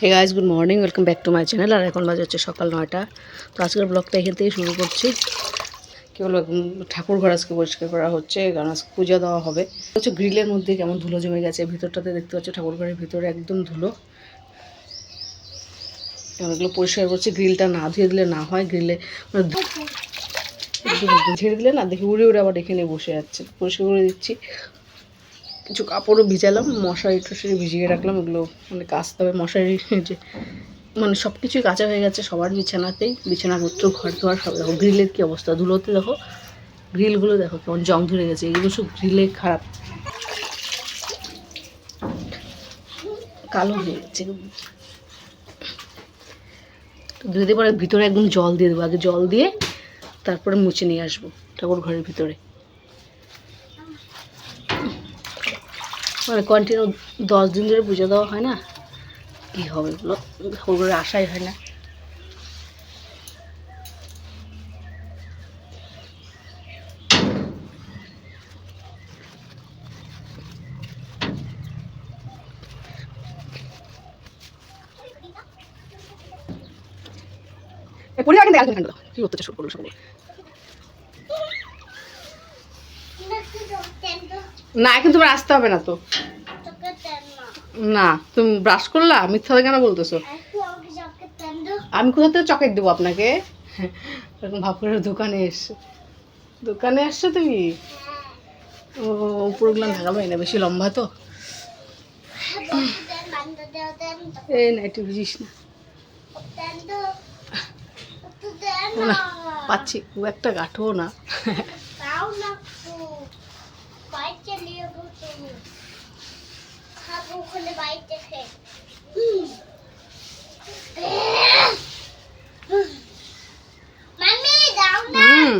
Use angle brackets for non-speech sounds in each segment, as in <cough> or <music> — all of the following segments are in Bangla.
Hey guys good morning welcome back to my channel আর এখন বাজে হচ্ছে সকাল নয়টা। তো আজকের ব্লগটা এখান থেকে শুরু করছি। কি বলব ঠাকুর ঘর আজকে পরিষ্কার করা হচ্ছে, কারণ আজকে পূজা দেওয়া হবে। হচ্ছে গ্রিলের মধ্যে কেমন ধুলো জমে গেছে, ভিতরটাতে দেখতে পাচ্ছ ঠাকুর ঘরের ভিতরে একদম ধুলো। এগুলো পরিষ্কার করছি, গ্রিলটা না ধুয়ে দিলে না হয়, গ্রিলে মানে ঝেড়ে দিলে না দেখি উড়ে উড়ে আবার এখানে বসে যাচ্ছে পরিষ্কার করে দিচ্ছি। কিছু কাপড়ও ভিজালাম, মশারি টশারি ভিজিয়ে রাখলাম ওগুলো মানে কাচতে হবে মশারি যে মানে সব কিছুই কাঁচা হয়ে গেছে, সবার বিছানাতেই, বিছানাপত্র ঘর ধোয়ার সব দেখো, গ্রিলের কী অবস্থা, ধুলোতে দেখো, গ্রিলগুলো দেখো কেমন জং ধরে গেছে, এগুলো সব গ্রিলে খারাপ। কালো হয়ে গেছে। ধুয়ে পরে ভিতরে একদম জল দিয়ে দেবো, আগে জল দিয়ে তারপরে মুছে নিয়ে আসব, ঠাকুর ঘরের ভিতরে। মানে কন্টিনিউ দশ দিন ধরে পুজো দেওয়া হয় না, কী হবে এগুলো আসাই হয় না। পরিবার কিন্তু একজন কি করতে শুরু করল সবাই না, এখন তোমার আসতে হবে না তো। না, তুমি ব্রাশ করলা? মিথ্যা কেন বলতেছো? আমি কোথা থেকে চকেট দেবো আপনাকে? এরকম ভাব করে দোকানে এসছো দোকানে আসছো তুমি? ও উপরগুলো ঢাকা পাই না, বেশি লম্বা তো। এই না, একটু বুঝিস না। পাচ্ছি, খুব একটা গাঠো না। হুম।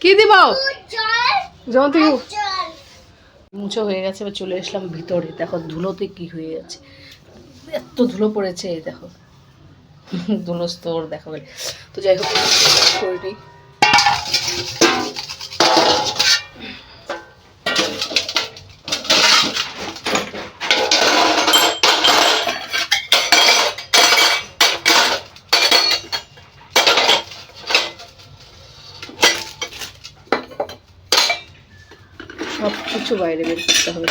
কি দিব? যেমন তুমি মুছো হয়ে গেছে এবার চলে আসলাম ভিতরে। দেখো ধুলোতে কি হয়ে গেছে এত ধুলো পড়েছে দেখো। ধুলো স্তর দেখো তো যাই হোক করে কিছু বাইরে বের করতে হবে।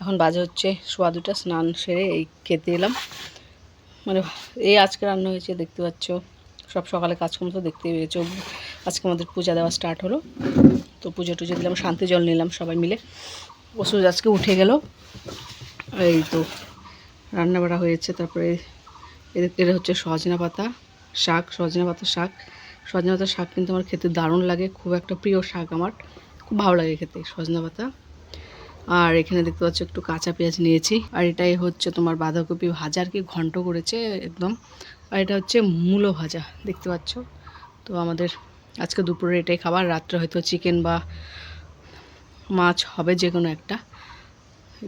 এখন বাজে হচ্ছে সোয়া দুটা, স্নান সেরে এই খেতে এলাম। মানে এই আজকে রান্না হয়েছে, দেখতে পাচ্ছ, সব সকালে কাজকর্ম তো দেখতে পেয়েছ। আজকে আমাদের পূজা দেওয়া স্টার্ট হলো। তো পুজো টুজো দিলাম, শান্তি জল নিলাম সবাই মিলে। ওষুধ আজকে উঠে গেল। এই তো রান্না বাড়া হয়েছে, তারপরে এদের- এটা হচ্ছে সজনা পাতা শাক, সজনা পাতা শাক। সজনা পাতা শাক কিন্তু আমার খেতে দারুণ লাগে, খুব একটা প্রিয় শাক আমার, খুব ভালো লাগে খেতে সজনা পাতা। আর এখানে দেখতে পাচ্ছ একটু কাঁচা পেঁয়াজ নিয়েছি, আর এটাই হচ্ছে তোমার বাঁধাকপি ভাজা আর কি, ঘন্ট করেছে একদম। আর এটা হচ্ছে মূলো ভাজা, দেখতে পাচ্ছ? তো আমাদের আজকে দুপুরে এটাই খাবার, রাত্রে হয়তো চিকেন বা মাছ হবে যে কোনো একটা।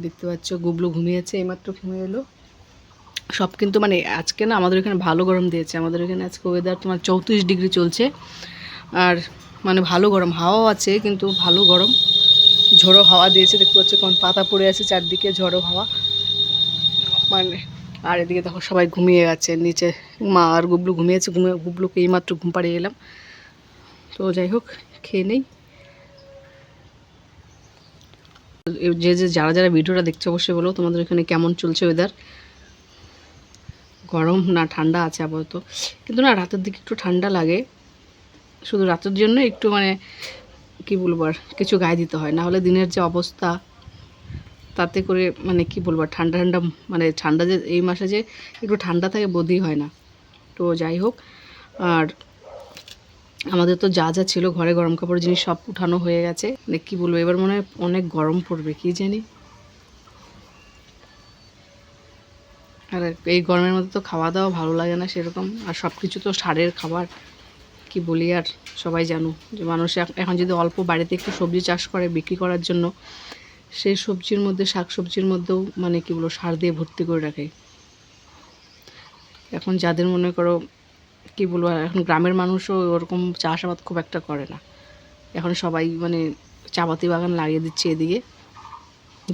দেখতে পাচ্ছ, গুবলু ঘুমিয়েছে, এইমাত্র ঘুমিয়ে এলো। সব কিন্তু মানে আজকে না আমাদের এখানে ভালো গরম দিয়েছে। আমাদের এখানে আজকে ওয়েদার তোমার চৌত্রিশ ডিগ্রি চলছে। আর মানে ভালো গরম, হাওয়াও আছে, কিন্তু ভালো গরম। ঝোড়ো হাওয়া দিয়েছে, দেখতে পাচ্ছ কোন পাতা পড়ে আছে, চারদিকে ঝড়ো হাওয়া। মানে আর এদিকে দেখো সবাই ঘুমিয়ে গেছে নিচে মা আর গুবলু ঘুমিয়েছে ঘুমিয়ে গুবলুকে এইমাত্র ঘুম পাড়িয়ে এলাম। তো যাই হোক, খেয়ে নেই। যে যে, যারা যারা ভিডিওটা দেখছে, অবশ্যই বলো তোমাদের এখানে কেমন চলছে ওয়েদার গরম না ঠান্ডা আছে আপাতত। কিন্তু না, রাতের দিকে একটু ঠান্ডা লাগে। শুধু রাতের জন্য একটু মানে কি বলব আর, কিছু গায়ে দিতে হয়। না হলে দিনের যে অবস্থা, তাতে করে মানে কি বলব ঠান্ডা ঠান্ডা মানে ঠান্ডা যে, এই মাসে যে একটু ঠান্ডা থাকে বোধই হয় না। তো যাই হোক, আর আমাদের তো যা যা ছিল ঘরে গরম কাপড় জিনিস সব উঠানো হয়ে গেছে। মানে কি বলব, এবার মনে হয় অনেক গরম পড়বে, কি জানি। আর এই গরমের মধ্যে তো খাওয়া দাওয়া ভালো লাগে না সেরকম, আর সব কিছু তো সারের খাবার। কি বলি, আর সবাই জানো যে মানুষ এখন যদি অল্প বাড়িতে একটু সবজি চাষ করে বিক্রি করার জন্য সেই সবজির মধ্যে, শাক সবজির মধ্যেও মানে কি বলব, সার দিয়ে ভর্তি করে রাখে। এখন যাদের মনে করো কী বলব, এখন গ্রামের মানুষও ওরকম চাষাবাদ খুব একটা করে না। এখন সবাই মানে চাপাতি বাগান লাগিয়ে দিচ্ছে এদিকে।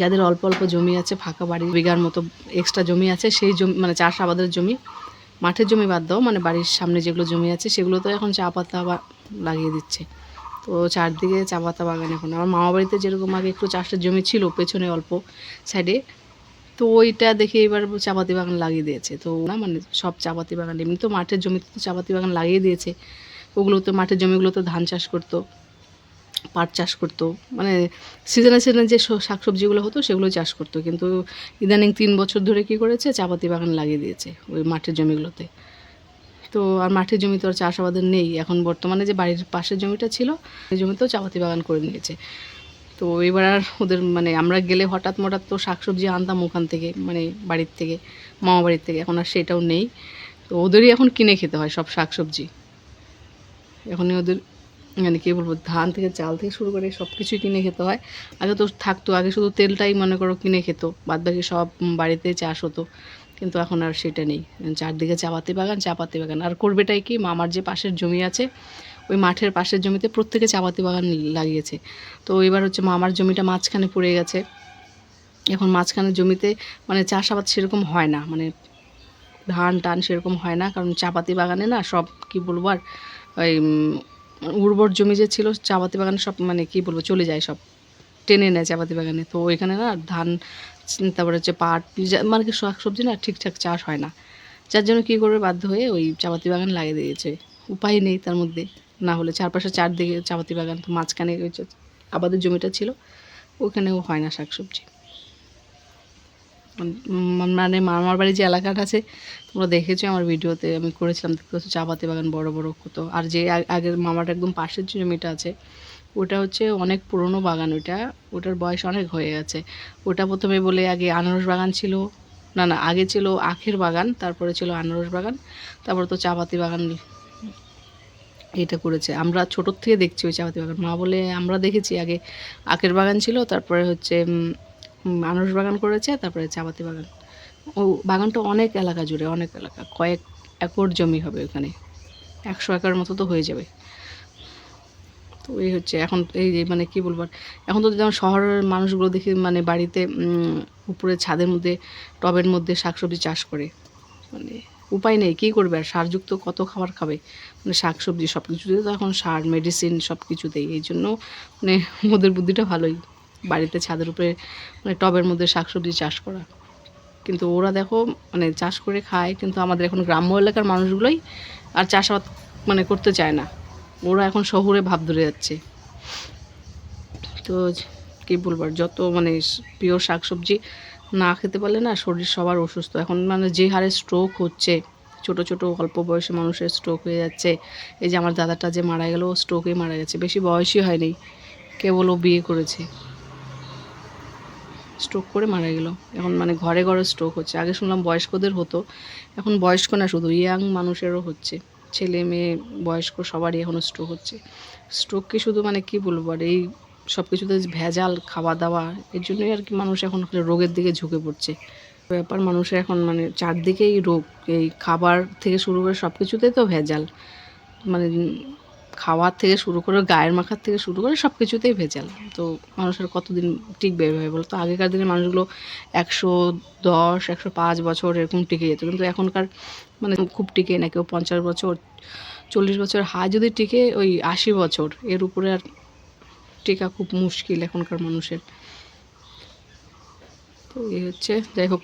যাদের অল্প অল্প জমি আছে, ফাঁকা বাড়ি, বিঘার মতো এক্সট্রা জমি আছে, সেই জমি মানে চাষ আবাদের জমি, মাঠের জমি বাদ দাও মানে বাড়ির সামনে যেগুলো জমি আছে সেগুলো তো এখন চা পাতা লাগিয়ে দিচ্ছে। তো চারদিকে চা পাতা বাগান এখন। আমার মামা বাড়িতে যেরকম আগে একটু চাষের জমি ছিল, পেছনে অল্প সাইডে তো ওইটা দেখে এবার চাপাতি বাগান লাগিয়ে দিয়েছে। তো না মানে সব চাপাতি বাগান, এমনি তো মাঠের জমিতে তো চাপাতি বাগান লাগিয়ে দিয়েছে। ওগুলো তো মাঠের জমিগুলোতে ধান চাষ করতো, পাট চাষ করতো মানে সিজনে সিজনে যে স- শাকসবজিগুলো হতো সেগুলো চাষ করতো। কিন্তু ইদানিং তিন বছর ধরে কি করেছে, চাপাতি বাগান লাগিয়ে দিয়েছে ওই মাঠের জমিগুলোতে। তো আর মাঠের জমি তো আর চাষাবাদের নেই। এখন বর্তমানে যে বাড়ির পাশের জমিটা ছিল, সেই জমিতেও চাপাতি বাগান করে নিয়েছে। তো এবার আর ওদের মানে আমরা গেলে হঠাৎ মঠাৎ তো শাকসবজি আনতাম ওখান থেকে মানে বাড়ির থেকে মামা বাড়ির থেকে, এখন আর সেটাও নেই। তো ওদেরই এখন কিনে খেতে হয় সব শাকসবজি। এখনই ওদের মানে কী বলব, ধান থেকে চাল থেকে শুরু করে সব কিছুই কিনে খেতে হয়। আগে তো থাকতো, আগে শুধু তেলটাই মনে করো কিনে খেত বাদ বাকি সব বাড়িতে চাষ হতো। কিন্তু এখন আর সেটা নেই। চারদিকে চাপাতি বাগান চাপাতি বাগান। আর করবেটাই কি, মামার যে পাশের জমি আছে ওই মাঠের পাশের জমিতে প্রত্যেকে চাপাতি বাগান লাগিয়েছে। তো এবার হচ্ছে মামার জমিটা মাঝখানে পড়ে গেছে। এখন মাঝখানে জমিতে মানে চাষাবাদ সেরকম হয় না মানে ধান টান সেরকম হয় না, কারণ চাপাতি বাগানে না সব, কি বলব আর, ওই উর্বর জমি যে ছিল, চাপাতি বাগানে সব মানে কি বলব, চলে যায় সব, টেনে নেয় চাপাতি বাগানে। তো ওইখানে না ধান তারপরে হচ্ছে পাট মানে কি শাক সবজি না ঠিকঠাক চাষ হয় না। যার জন্য কী করবে, বাধ্য হয়ে ওই চাপাতি বাগান লাগিয়ে দিয়েছে। উপায় নেই তার মধ্যে। না হলে চারপাশে চারদিকে চাপাতি বাগান, তো মাঝখানে ওই আবাদের জমিটা ছিল, ওখানেও হয় না শাকসবজি। মানে মামার বাড়ি যে এলাকাটা আছে, তোমরা দেখেছ আমার ভিডিওতে, আমি করেছিলাম দেখতে পাচ্ছ চা পাতি বাগান বড় বড় কত। আর যে আগের মামার একদম পাশের যে জমিটা আছে, ওটা হচ্ছে অনেক পুরনো বাগান ওটা, ওটার বয়স অনেক হয়ে গেছে। ওটা প্রথমে বলে আগে আনারস বাগান ছিল, না না, আগে ছিল আখের বাগান, তারপরে ছিল আনারস বাগান, তারপরে তো চা পাতি বাগান এটা করেছে। আমরা ছোটোর থেকে দেখছি ওই চাপাতি বাগান। মা বলে, আমরা দেখেছি, আগে আখের বাগান ছিল, তারপরে হচ্ছে আনারস বাগান করেছে, তারপরে চাপাতি বাগান। ও, বাগানটা অনেক এলাকা জুড়ে, অনেক এলাকা। কয়েক একর জমি হবে ওখানে। একশো একর মতো তো হয়ে যাবে। তো এই হচ্ছে, এখন এই যে মানে কী বলব এখন তো যেমন শহরের মানুষগুলো দেখি মানে বাড়িতে উপরে ছাদের মধ্যে, টবের মধ্যে শাকসবজি চাষ করে মানে উপায় নেই, কী করবে? আর সারযুক্ত কত খাবার খাবে? মানে শাক সবজি সব কিছুতে তো এখন সার মেডিসিন সব কিছুতেই এই জন্য মানে ওদের বুদ্ধিটা ভালোই। বাড়িতে ছাদের উপরে মানে টবের মধ্যে শাকসবজি চাষ করা। কিন্তু ওরা দেখো মানে চাষ করে খায়, কিন্তু আমাদের এখন গ্রাম্য এলাকার মানুষগুলোই আর চাষাবাদ মানে করতে চায় না। ওরা এখন শহরে ভাব ধরে যাচ্ছে। তো কী বলব আর, যত মানে পিওর শাকসবজি না খেতে পারলে না শরীর সবার অসুস্থ। এখন মানে যে হারে স্ট্রোক হচ্ছে, ছোট ছোট, অল্প বয়সে মানুষের স্ট্রোক হয়ে যাচ্ছে। এই যে আমার দাদাটা যে মারা গেল, ও স্ট্রোকেই মারা গেছে। বেশি বয়সই হয়নি, কেবল ও বিয়ে করেছে। স্ট্রোক করে মারা গেল। এখন মানে ঘরে ঘরে স্ট্রোক হচ্ছে। আগে শুনলাম বয়স্কদের হতো, এখন বয়স্ক না, শুধু ইয়াং মানুষেরও হচ্ছে। ছেলে, মেয়ে, বয়স্ক সবারই এখনও স্ট্রোক হচ্ছে। স্ট্রোক কি শুধু মানে কি বলব? আর এই সব কিছুতে ভেজাল খাওয়া দাওয়া এর জন্যই আর কি মানুষ এখন রোগের দিকে ঝুঁকে পড়ছে। ব্যাপার মানুষের এখন মানে চারদিকেই রোগ, এই খাবার থেকে শুরু করে সব কিছুতেই তো ভেজাল। মানে খাওয়ার থেকে শুরু করে, গায়ের মাখার থেকে শুরু করে সব কিছুতেই ভেজাল। তো মানুষের কতদিন টিকবে এভাবে বলো তো? আগেকার দিনে মানুষগুলো একশো দশ, একশো পাঁচ বছর এরকম টিকে যেত। কিন্তু এখনকার মানে খুব টিকে না, কেউ পঞ্চাশ বছর, চল্লিশ বছর হাই যদি টিকে ওই আশি বছর, এর উপরে আর টিকা খুব মুশকিল এখনকার মানুষের। তো এই হচ্ছে, যাই হোক,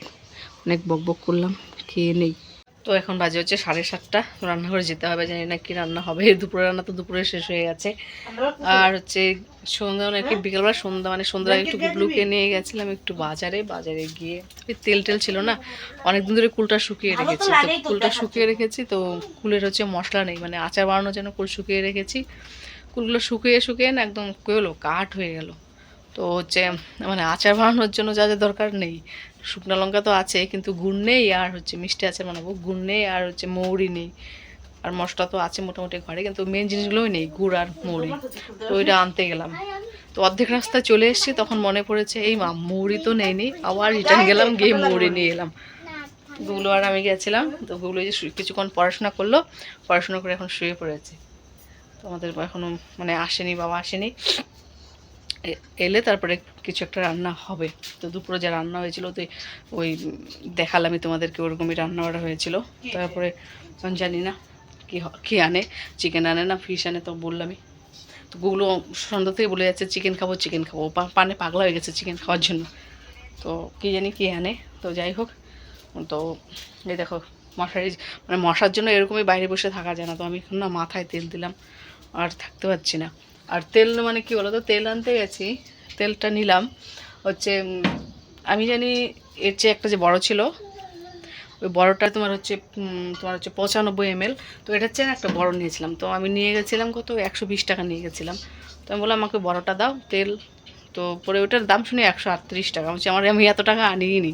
অনেক বক বক করলাম, খেয়ে নেই। তো এখন বাজে হচ্ছে সাড়ে সাতটা রান্নাঘরে যেতে হবে, জানি না কি রান্না হবে <laughs> দুপুরে রান্না তো দুপুরে শেষ হয়ে গেছে। আর হচ্ছে সন্ধ্যা মানে বিকেলবেলা সন্ধ্যা মানে সন্ধ্যা একটু গুবলুকে নিয়ে গেছিলাম একটু বাজারে বাজারে গিয়ে তেল টেল ছিল না অনেকদিন ধরে কুলটা শুকিয়ে রেখেছি, তো কুলটা শুকিয়ে রেখেছি, তো কুলের হচ্ছে মশলা নেই মানে আচার বানানোর জন্য কুল শুকিয়ে রেখেছি কুলগুলো শুকিয়ে শুকিয়ে না একদম কী কাঠ হয়ে গেল। তো হচ্ছে মানে আচার বানানোর জন্য যা যা দরকার নেই। শুকনো লঙ্কা তো আছে, কিন্তু গুড় নেই আর হচ্ছে মিষ্টি আচার বানাবো। গুড় নেই আর হচ্ছে মৌরি নেই। আর মশলা তো আছে মোটামুটি ঘরে, কিন্তু মেন জিনিসগুলোই নেই, গুড় আর মৌরি। তো ওইটা আনতে গেলাম। তো অর্ধেক রাস্তায় চলে এসেছি, তখন মনে পড়েছে, এই মা, মৌরি তো নেই নি আবার রিটার্ন গেলাম, গিয়ে মৌরি নিয়ে এলাম। গুগলো আর আমি গেছিলাম, তো গুগলো যে কিছুক্ষণ পড়াশোনা করল, পড়াশোনা করে এখন শুয়ে পড়েছে। তো আমাদের এখনও মানে আসেনি বাবা আসেনি। এলে তারপরে কিছু একটা রান্না হবে। তো দুপুরে যা রান্না হয়েছিল তো ওই দেখালামই তোমাদেরকে ওরকমই রান্না করা হয়েছিল। তারপরে জানি না কী কী আনে চিকেন আনে না ফিশ আনে তো বললামই। তো গুগলো সন্ধ্যা থেকে বলে যাচ্ছে চিকেন খাব চিকেন খাব। পানে পাগলা হয়ে গেছে চিকেন খাওয়ার জন্য। তো কী জানি কী আনে তো যাই হোক। তো এই দেখো মশারি মানে মশার জন্য এরকমই বাইরে বসে থাকা যায় না। তো আমি এখন না মাথায় তেল দিলাম, আর থাকতে পারছি না। আর তেল মানে কি বলো তো তেল আনতে গেছি, তেলটা নিলাম। হচ্ছে আমি জানি এর চেয়ে একটা যে বড় ছিল, ওই বড়টা তোমার হচ্ছে তোমার হচ্ছে পঁচানব্বই এমএল। তো এটার চেয়ে একটা বড় নিয়েছিলাম। তো আমি নিয়ে গেছিলাম কত? একশো বিশ টাকা নিয়ে গেছিলাম। তো আমি বললাম, আমাকে বড়টা দাও, তেল। তো পরে ওটার দাম শুনে একশো আটত্রিশ টাকা। বলছি, আমার আমি এত টাকা আনিই নি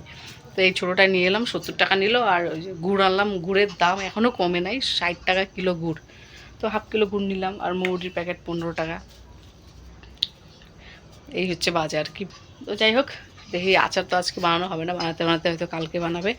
তো এই ছোটোটা নিয়ে এলাম, সত্তর টাকা নিল, আর ওই যে গুড় আনলাম, গুড়ের দাম এখনও কমে নাই, ষাট টাকা কিলো গুড়। তো হাফ কিলো গুড় নিলাম, আর মৌরির প্যাকেট পনেরো টাকা। এই হচ্ছে বাজার, কি তো যাই হোক, দেখি আচার তো আজকে বানানো হবে না, বানাতে বানাতে হয়তো কালকে বানাবে।